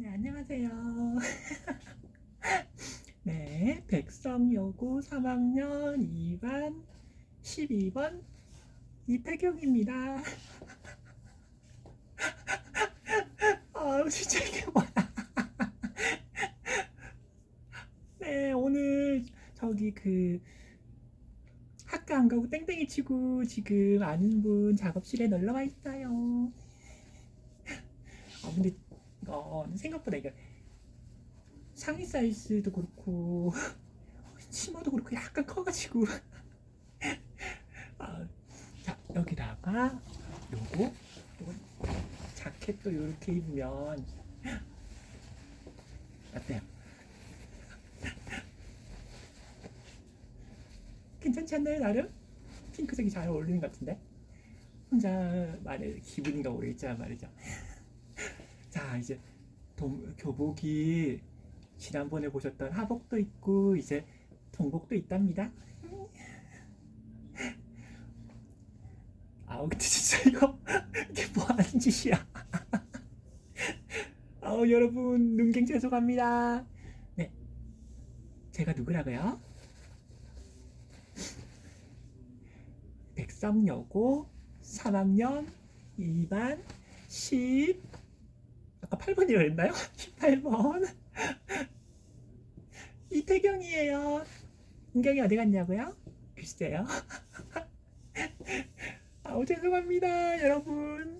네, 안녕하세요. 네, 백성여고 3학년 2반 12번 이태경입니다. 아우, 진짜 이게 뭐야. 네, 오늘 저기 그 학교 안 가고 땡땡이 치고 지금 아는 분 작업실에 놀러 와 있어요. 아, 근데 이거 생각보다 이거 상의 사이즈도 그렇고 치마도 그렇고 약간 커가지고 아, 자 여기다가 요거 자켓도 이렇게 입으면 어때요? 괜찮지 않나요 나름? 핑크색이 잘 어울리는 것 같은데 혼자 말해 기분인가 모르겠지만 말이죠 자 이제 동, 교복이 지난번에 보셨던 하복도 있고 이제 동복도 있답니다. 아우 근데 진짜 이거 이게 뭐 하는 짓이야? 아우 여러분 눈갱 죄송합니다. 네 제가 누구라고요? 백성여고 3학년 2반 10 아까 8번이라 했나요? 18번 이태경이에요 은경이 어디 갔냐고요? 글쎄요 아우 죄송합니다 여러분